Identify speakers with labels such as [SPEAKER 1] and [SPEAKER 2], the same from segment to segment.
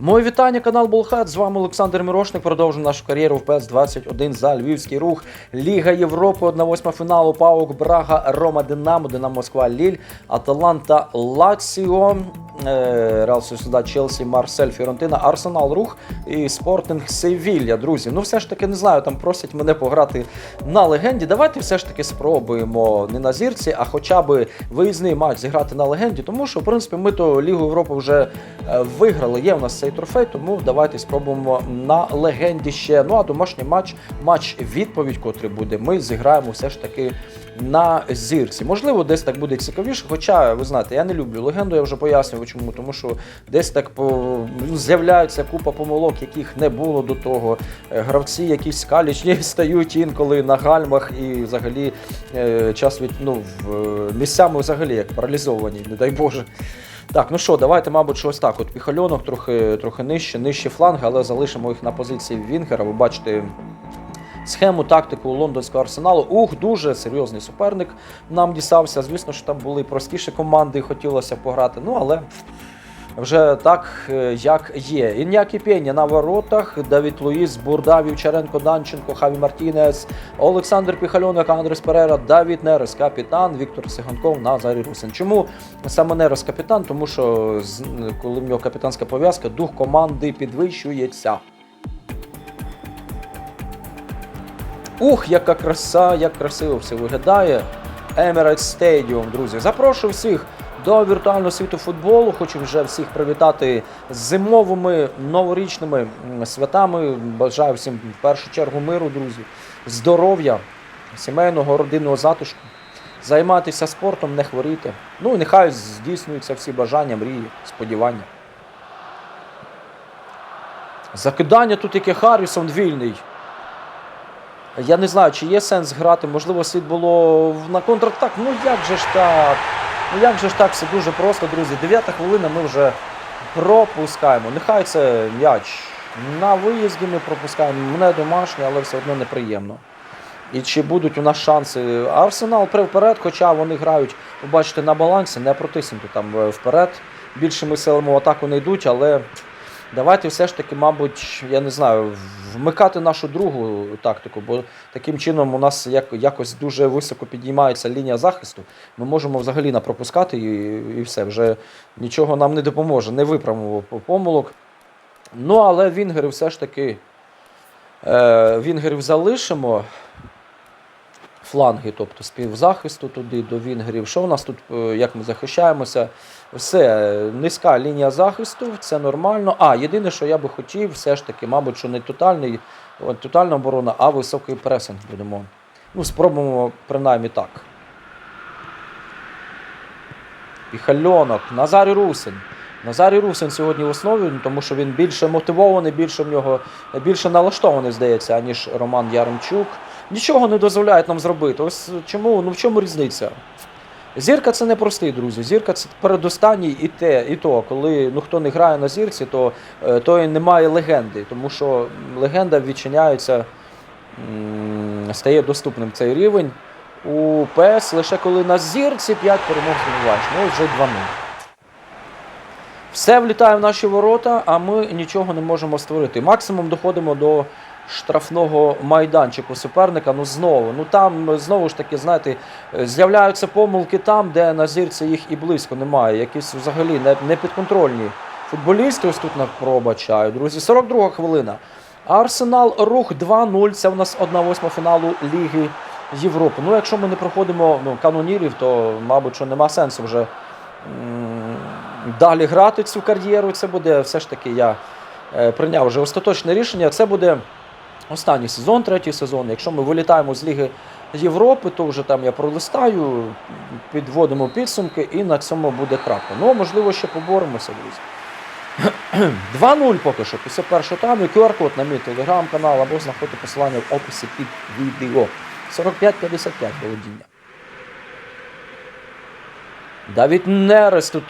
[SPEAKER 1] Моє вітання, канал Болхат. З вами Олександр Мірошник. Продовжуємо нашу кар'єру в ПЕС 21 за Львівський рух. Ліга Європи, 1-8 фіналу. Паук Брага, Рома Динамо, Динамо Москва, Ліль, Аталанта, Лаціо, е, Реал Сосюдад, Челсі, Марсель, Фіорентина, Арсенал Рух і Спортинг Севілья. Друзі, ну все ж таки не знаю, там просять мене пограти на легенді. Давайте все ж таки спробуємо не на зірці, а хоча б виїзний матч зіграти на легенді, тому що в принципі ми то Лігу Європи вже виграли. Є у нас цей трофей, тому давайте спробуємо на легенді ще. Ну а домашній матч, матч відповідь, котрий буде, ми зіграємо все ж таки на зірці. Можливо, десь так буде цікавіше. Хоча, ви знаєте, я не люблю легенду, я вже пояснював чому, тому що десь так по, ну, з'являється купа помилок, яких не було до того. Е, Гравці якісь калічні стають інколи на гальмах і взагалі е, час від ну, е, місцями взагалі як паралізовані, не дай Боже. Так, ну що, давайте, мабуть, щось так. От піхальонок трохи, трохи нижче, нижчі фланги, але залишимо їх на позиції Вінгера. Ви бачите схему, тактику лондонського арсеналу. Ух, дуже серйозний суперник нам дістався. Звісно, що там були простіші команди, хотілося пограти. Ну, але вже так, е, як є. Іннякі Пєня на воротах, Давід Луїс, Бурда, Вівчаренко, Данченко, Хаві Мартінес, Олександр Піхальонок, Андрес Перера, Давід Нерес, капітан, Віктор Сиганков, Назарій Русин. Чому саме Нерес капітан? Тому що коли в нього капітанська пов'язка, дух команди підвищується. Ух, яка краса, як красиво все виглядає. Emirates Stadium, друзі. Запрошую всіх до віртуального світу футболу. Хочу вже всіх привітати зимовими новорічними святами. Бажаю всім в першу чергу миру, друзі, здоров'я, сімейного родинного затишку. Займатися спортом, не хворіти. Ну і нехай здійснюються всі бажання, мрії, сподівання. Закидання тут яке Харрісон вільний. Я не знаю, чи є сенс грати, можливо, слід було на контратак. Ну як же ж так? Ну як же ж так, все дуже просто, друзі. Дев'ята хвилина ми вже пропускаємо. Нехай це м'яч. На виїзді ми пропускаємо. Мене домашнє, але все одно неприємно. І чи будуть у нас шанси? Арсенал вперед, хоча вони грають, ви бачите, на балансі, не протиснути там е, вперед. Більшими силами в атаку не йдуть, але давайте все ж таки, мабуть, я не знаю, вмикати нашу другу тактику, бо таким чином у нас як, якось дуже високо підіймається лінія захисту. Ми можемо взагалі напропускати і, і все, вже нічого нам не допоможе, не виправимо помилок. Ну, але вінгери все ж таки. Е, вінгерів залишимо. Фланги, тобто співзахисту туди до вінгерів. Що у нас тут, е, як ми захищаємося? Все, е, низька лінія захисту, це нормально. А, єдине, що я би хотів, все ж таки, мабуть, що не тотальний, тотальна оборона, а високий пресинг будемо. Ну, спробуємо принаймні так. Піхальонок, Назарій Русин. Назарій Русин сьогодні в основі, ну, тому що він більше мотивований, більше в нього більше налаштований, здається, аніж Роман Яремчук. Нічого не дозволяють нам зробити. Ось чому? Ну в чому різниця? Зірка це не простий, друзі. Зірка це передостанній і те, і то. Коли ну, хто не грає на зірці, то, е, то і немає легенди, тому що легенда відчиняється, стає доступним цей рівень. У ПС лише коли на зірці 5 перемог здобуваєш. Ну вже 2-0. Все влітає в наші ворота, а ми нічого не можемо створити. Максимум доходимо до штрафного майданчику суперника. Ну знову, ну там знову ж таки, знаєте, е, з'являються помилки там, де на зірці їх і близько немає. Якісь взагалі не- непідконтрольні футболісти. Ось тут пробачаю. Друзі, 42 хвилина. Арсенал рух 2-0. Це у нас 1-8 фіналу Ліги Європи. Ну, якщо ми не проходимо ну, канонірів, то, мабуть, що нема сенсу вже далі грати цю кар'єру. Це буде все ж таки я е, прийняв вже остаточне рішення. Це буде останній сезон, третій сезон. Якщо ми вилітаємо з Ліги Європи, то вже там я пролистаю, підводимо підсумки і на цьому буде крапка. Ну, можливо, ще поборемося, друзі. 2-0 поки що після першого тайму. QR-код на мій телеграм-канал або знаходьте посилання в описі під відео. 45-55 володіння. Давід Нерес тут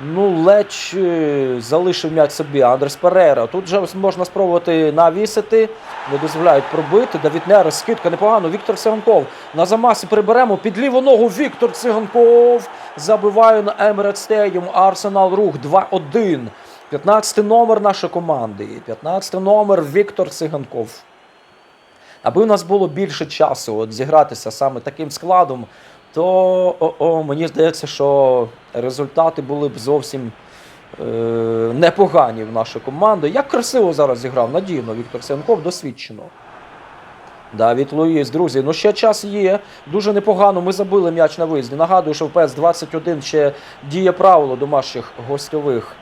[SPEAKER 1] ну, ледь е, залишив м'яч собі. Андрес Перера. Тут вже можна спробувати навісити. Не дозволяють пробити. Давід Нерес, скидка непогано. Віктор Циганков. На замасі приберемо. Під ліву ногу Віктор Циганков. Забиває на Emirates Stadium. Арсенал рух 2-1. 15 номер нашої команди. 15 номер Віктор Циганков. Аби у нас було більше часу от, зігратися саме таким складом, то о, о, мені здається, що результати були б зовсім е, непогані в нашої команди. Як красиво зараз зіграв, надійно Віктор Циганков досвідчено. Давід Луїс, друзі, ну ще час є. Дуже непогано. Ми забили м'яч на виїзді. Нагадую, що в ПС 21 ще діє правило домашніх гостьових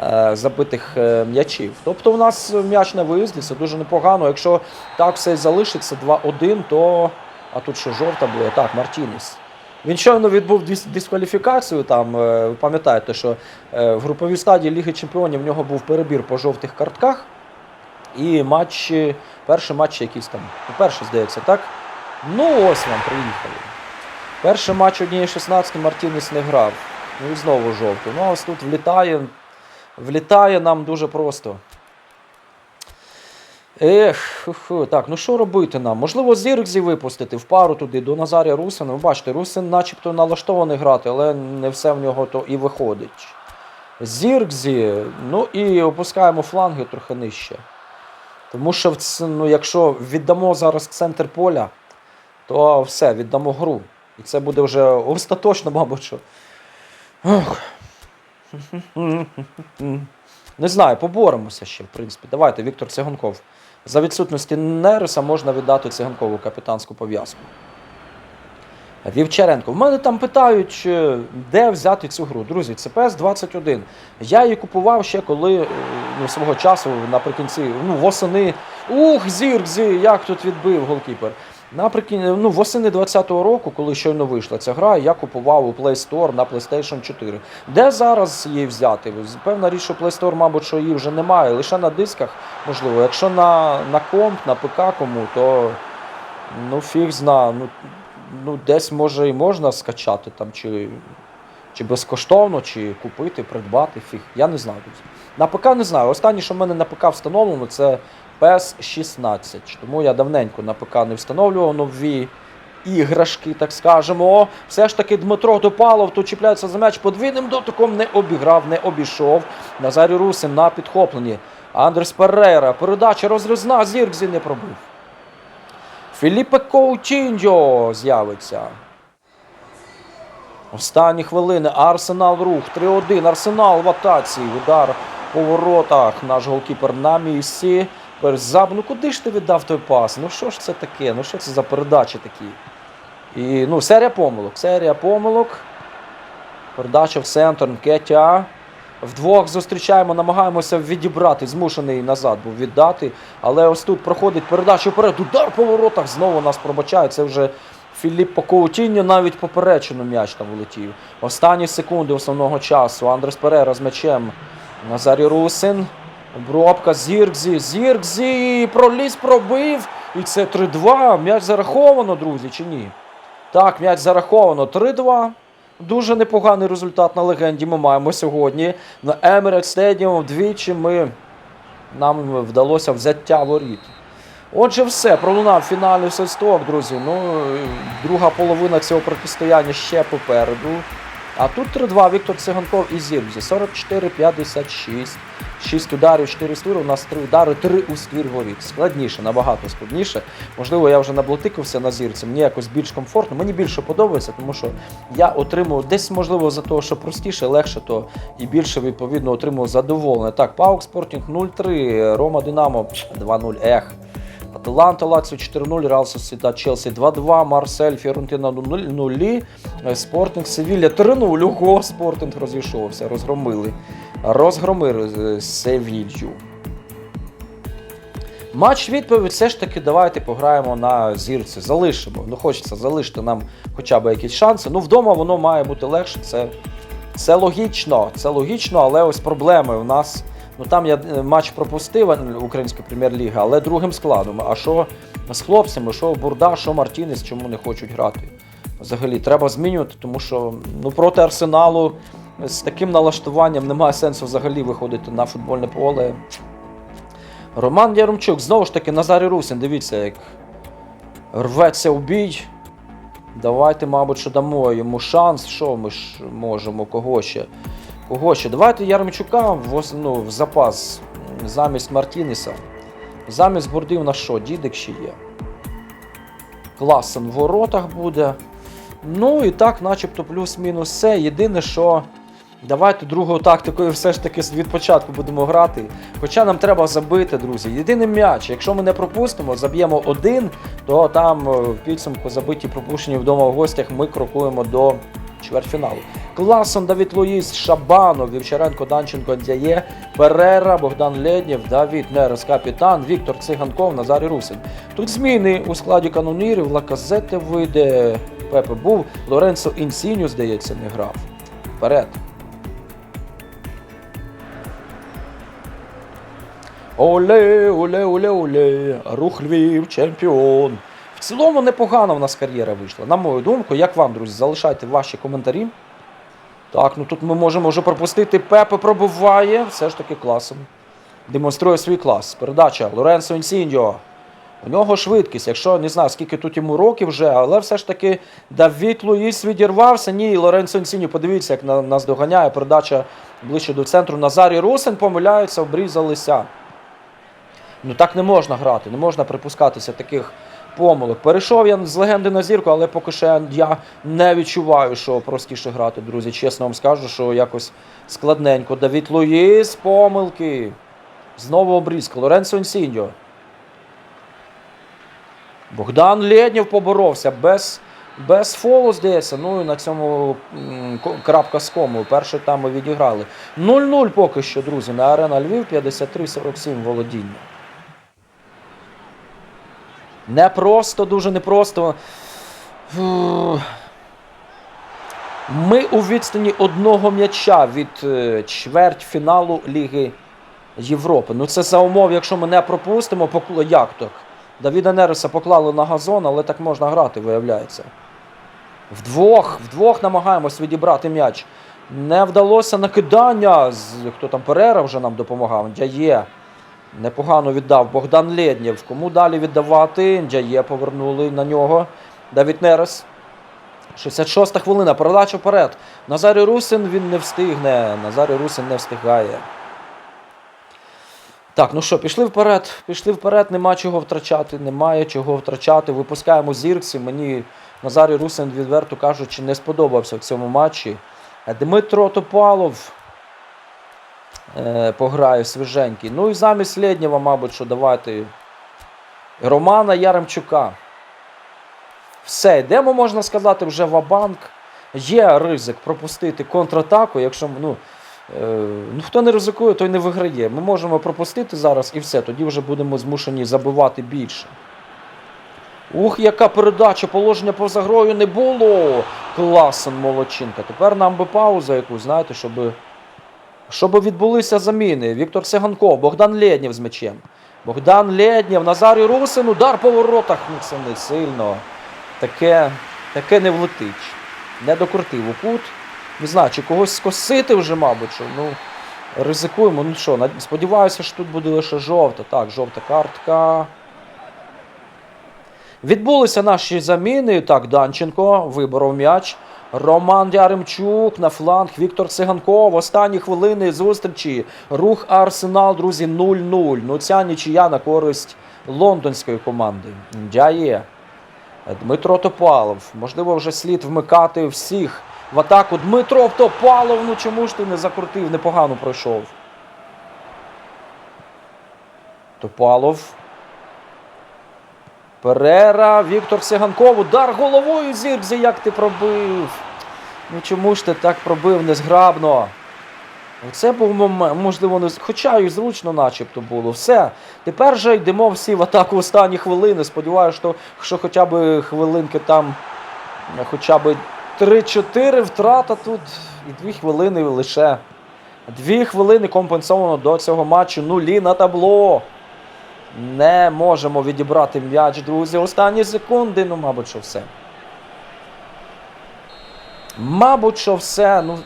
[SPEAKER 1] е, забитих е, м'ячів. Тобто у нас м'яч на виїзді, це дуже непогано. Якщо так все і залишиться 2-1, то. А тут що жовта була? Так, Мартінес. Він щойно відбув дискваліфікацію. Там е, ви пам'ятаєте, що е, в груповій стадії Ліги Чемпіонів в нього був перебір по жовтих картках. І матчі, перший матч якийсь там, ну, перший, здається, так? Ну, ось вам, приїхали. Перший матч однієї 16 Мартінес не грав. Ну і знову жовтий. Ну, ось тут влітає, влітає нам дуже просто. Ех, ху-ху. так, ну що робити нам? Можливо, Зіркзі випустити в пару туди до Назарія Русина. Ви бачите, Русин начебто налаштований грати, але не все в нього то і виходить. Зіркзі, ну і опускаємо фланги трохи нижче. Тому що ну, якщо віддамо зараз центр поля, то все, віддамо гру. І це буде вже остаточно, мабуть, що. Ох. Не знаю, поборемося ще, в принципі. Давайте, Віктор Циганков. За відсутності Нереса можна віддати Циганкову капітанську пов'язку. Вівчаренко. В мене там питають, е, де взяти цю гру. Друзі, це ps 21 Я її купував ще коли е, ну, свого часу наприкінці, ну, восени. Ух, зіркзі, як тут відбив голкіпер. Наприкінці, ну, восени 20-го року, коли щойно вийшла ця гра, я купував у Play Store на PlayStation 4. Де зараз її взяти? Певна річ, що Play Store, мабуть, що її вже немає. Лише на дисках, можливо. Якщо на, на комп, на ПК кому, то ну фіг зна. Ну, ну, десь може і можна скачати там, чи, чи безкоштовно, чи купити, придбати. Фіг. Я не знаю. На ПК не знаю. Останнє, що в мене на ПК встановлено, це PES 16. Тому я давненько на ПК не встановлював нові іграшки, так скажемо. Все ж таки Дмитро Топалов тут чіпляється за м'яч подвійним дотиком, не обіграв, не обійшов. Назарій Русин на підхопленні. Андрес Перейра. Передача розрізна, Зіркзі не пробив. Філіппе Коутіньо з'явиться. Останні хвилини. Арсенал рух. 3-1. Арсенал в атаці. Удар по воротах. Наш голкіпер на місці. Перзаб. Ну куди ж ти віддав той пас? Ну що ж це таке? Ну що це за передачі такі? І ну, серія помилок. Серія помилок. Передача в центр. Кетя. Вдвох зустрічаємо, намагаємося відібрати, змушений назад був віддати. Але ось тут проходить передача вперед. Удар по воротах. Знову нас пробачає. Це вже Філіппо Коутіньо навіть поперечину м'яч там влетів. Останні секунди основного часу. Андрес Перера з м'ячем. Назарій Русин. Обробка Зіркзі. Зіркзі. Проліз, пробив. І це 3-2. М'яч зараховано, друзі, чи ні? Так, м'яч зараховано. 3-2. Дуже непоганий результат на легенді ми маємо сьогодні. На Emirates Stadium вдвічі ми, нам вдалося взяття воріт. Отже, все, пролунав фінальний свисток, друзі. Ну, друга половина цього протистояння ще попереду. А тут 3-2 Віктор Циганков і Зірбзі. 44-56. 6 ударів, 4 ствіри. У нас 3 удари, 3 у ствір воріт. Складніше, набагато складніше. Можливо, я вже наблотикався на зірці. Мені якось більш комфортно. Мені більше подобається, тому що я отримую десь, можливо, за того, що простіше, легше, то і більше відповідно отримую задоволення. Так, Паук Спортінг 0-3, Рома Динамо 2-0. Ех. Аталанта Лаціо 4-0, Реал Сосідад Челсі 2-2, Марсель Фіорентина 0-0, Спортинг Севілля 3-0. Ого, Спортинг розійшовся, розгромили. Розгромили е, Севілью. Матч відповідь все ж таки давайте пограємо на зірці. Залишимо. Ну, хочеться залишити нам хоча б якісь шанси. Ну, вдома воно має бути легше. Це, це логічно. Це логічно, але ось проблеми у нас. Ну там я е, матч пропустив е, Української прем'єр-ліги, але другим складом. А що з хлопцями, що Бурда, що Мартінес, чому не хочуть грати? Взагалі, треба змінювати, тому що ну, проти Арсеналу з таким налаштуванням немає сенсу взагалі виходити на футбольне поле. Роман Яремчук, знову ж таки, Назарій Русин, дивіться, як рветься у бій. Давайте, мабуть, що дамо йому шанс. Що ми ж можемо, кого ще? Кого ще? Давайте Ярмчука в, ну, в запас замість Мартінеса. Замість Бурди в нас що? Дідик ще є. Класен в воротах буде. Ну і так, начебто, плюс-мінус все. Єдине, що давайте другою тактикою все ж таки від початку будемо грати. Хоча нам треба забити, друзі. Єдиний м'яч. Якщо ми не пропустимо, заб'ємо один, то там е, в підсумку забиті пропущені вдома в гостях ми крокуємо до чвертьфіналу. Класон, Давід Луїс, Шабанов, Вівчаренко, Данченко, Дяє, Перера, Богдан Леднєв, Давід Нерес, капітан, Віктор Циганков, Назарій Русин. Тут зміни у складі канонірів, Лаказете вийде, Пепе був, Лоренцо Інсіньо, здається, не грав. Вперед. Оле, оле, оле, оле, рух Львів, чемпіон. В цілому непогана в нас кар'єра вийшла. На мою думку, як вам, друзі, залишайте ваші коментарі. Так, ну тут ми можемо вже пропустити. Пепе пробуває. Все ж таки класом. Демонструє свій клас. Передача Лоренцо Інсіньо. У нього швидкість. Якщо не знаю, скільки тут йому років вже, але все ж таки Давід Луїс відірвався. Ні, Лоренцо Інсіньо, подивіться, як на, нас доганяє. Передача ближче до центру. Назарій Русин помиляється, обрізалися. Ну так не можна грати, не можна припускатися таких помилок. Перейшов я з легенди на зірку, але поки що я не відчуваю, що простіше грати, друзі. Чесно вам скажу, що якось складненько. Давід Луїс, помилки. Знову обрізка. Лоренцо Інсіньо. Богдан Лєднєв поборовся без, без фолу, здається. Ну і на цьому крапка з кому. Перший там ми відіграли. 0-0 поки що, друзі, на арена Львів 53-47 володіння. Непросто, дуже непросто. Ми у відстані одного м'яча від е, чвертьфіналу Ліги Європи. Ну це за умов, якщо ми не пропустимо, як так? Давіда Нереса поклали на газон, але так можна грати, виявляється. Вдвох, вдвох намагаємось відібрати м'яч. Не вдалося накидання. Хто там Перера вже нам допомагав? Дяє. Непогано віддав Богдан Лєднєв. Кому далі віддавати? Дяє повернули на нього. Давід Нерес. 66 хвилина. Передача вперед. Назарій Русин він не встигне. Назарій Русин не встигає. Так, ну що, пішли вперед, пішли вперед, нема чого втрачати, немає чого втрачати. Випускаємо зіркси. Мені Назарій Русин, відверто кажучи, не сподобався в цьому матчі. Дмитро Топалов е, пограє свіженький. Ну і замість Лєднєва, мабуть, що давайте Романа Яремчука. Все, йдемо, можна сказати, вже в банк Є ризик пропустити контратаку, якщо ну, е, ну, хто не ризикує, той не виграє. Ми можемо пропустити зараз і все, тоді вже будемо змушені забивати більше. Ух, яка передача, положення поза грою не було. Класон молодчинка. Тепер нам би пауза якусь, знаєте, щоб, щоб відбулися заміни. Віктор Сиганков, Богдан Лєднєв з м'ячем. Богдан Лєднєв, Назарій Русин, удар по воротах. Ну це не сильно. Таке, таке не влетить. Не докрутив у кут. Не знаю, чи когось скосити вже, мабуть, що ну, ризикуємо. Ну що, сподіваюся, що тут буде лише жовта. Так, жовта картка. Відбулися наші заміни. Так, Данченко виборов м'яч. Роман Яремчук на фланг. Віктор Циганков. Останні хвилини зустрічі. Рух Арсенал, друзі, 0-0. Ну ця нічия на користь лондонської команди. Дяє. Дмитро Топалов. Можливо, вже слід вмикати всіх в атаку. Дмитро Топалов. Ну чому ж ти не закрутив? Непогано пройшов. Топалов. Перера, Віктор Сиганков, удар головою Зіркзі, як ти пробив. Ну чому ж ти так пробив незграбно? Оце був момент, можливо, не хоча і зручно начебто було. Все. Тепер же йдемо всі в атаку останні хвилини. Сподіваюся, що, що хоча б хвилинки там, хоча б 3-4 втрата тут і 2 хвилини лише. Дві хвилини компенсовано до цього матчу. Нулі на табло. Не можемо відібрати м'яч, друзі. Останні секунди, ну, мабуть, що все. Мабуть, що все. Ну,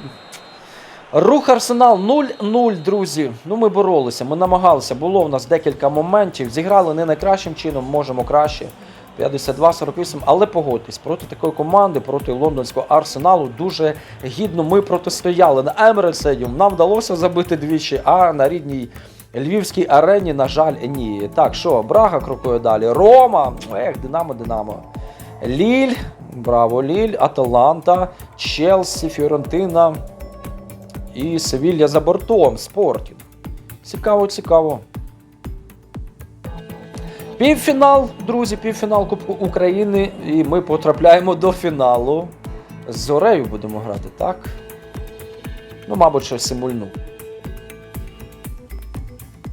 [SPEAKER 1] рух Арсенал 0-0, друзі. Ну, ми боролися, ми намагалися. Було в нас декілька моментів. Зіграли не найкращим чином, можемо краще. 52-48. Але погодьтесь, проти такої команди, проти лондонського арсеналу, дуже гідно ми протистояли. На Stadium нам вдалося забити двічі, а на рідній львівській арені, на жаль, ні. Так, що, Брага крокує далі. Рома, ех, Динамо, Динамо. Ліль, браво, Ліль, Аталанта, Челсі, Фіорентина і Севілья за бортом. Спортінг. Цікаво, цікаво. Півфінал, друзі, півфінал Кубку України. І ми потрапляємо до фіналу. З Зорею будемо грати, так? Ну, мабуть, щось симульну.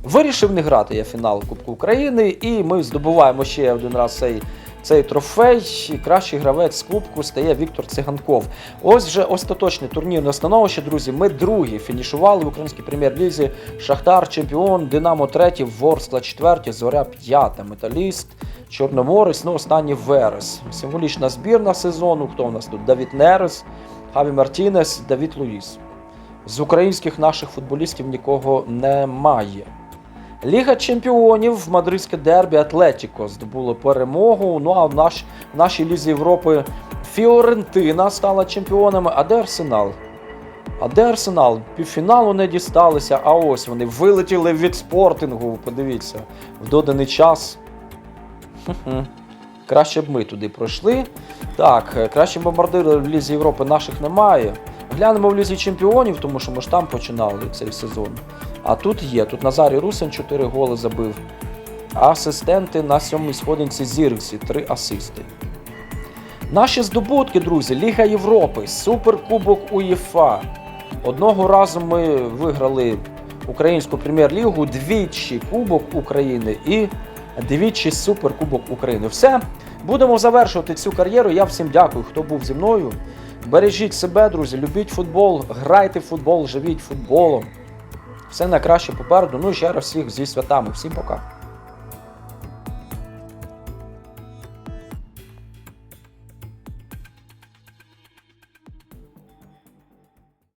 [SPEAKER 1] Вирішив не грати я фінал Кубку України, і ми здобуваємо ще один раз цей, цей трофей. І кращий гравець з Кубку стає Віктор Циганков. Ось вже остаточне турнірне становище, друзі. Ми другі фінішували в українській прем'єр-лізі. Шахтар, чемпіон, Динамо третій, Ворскла четвертій, Зоря п'ята, Металіст, Чорноморець, ну останній Верес. Символічна збірна сезону. Хто у нас тут? Давід Нерес, Хаві Мартінес, Давід Луїс. З українських наших футболістів нікого немає. Ліга чемпіонів, в мадридське дербі Атлетіко здобуло перемогу. Ну а в, наш, в нашій лізі Європи Фіорентина стала чемпіонами. А де Арсенал? А де Арсенал? Півфіналу не дісталися, а ось вони вилетіли від спортингу. Подивіться, в доданий час. Краще б ми туди пройшли. Так, краще бомбардири в Лізі Європи наших немає. Глянемо в Лізі Чемпіонів, тому що ми ж там починали цей сезон. А тут є. Тут Назарій Русин 4 голи забив. Асистенти на сьомій сходинці Зірксі 3 асисти. Наші здобутки, друзі, Ліга Європи, Суперкубок УЄФА. Одного разу ми виграли Українську прем'єр-лігу, двічі Кубок України і двічі Суперкубок України. Все, будемо завершувати цю кар'єру. Я всім дякую, хто був зі мною. Бережіть себе, друзі, любіть футбол, грайте в футбол, живіть футболом. Все найкраще попереду. Ну і ще раз всіх зі святами. Всім пока.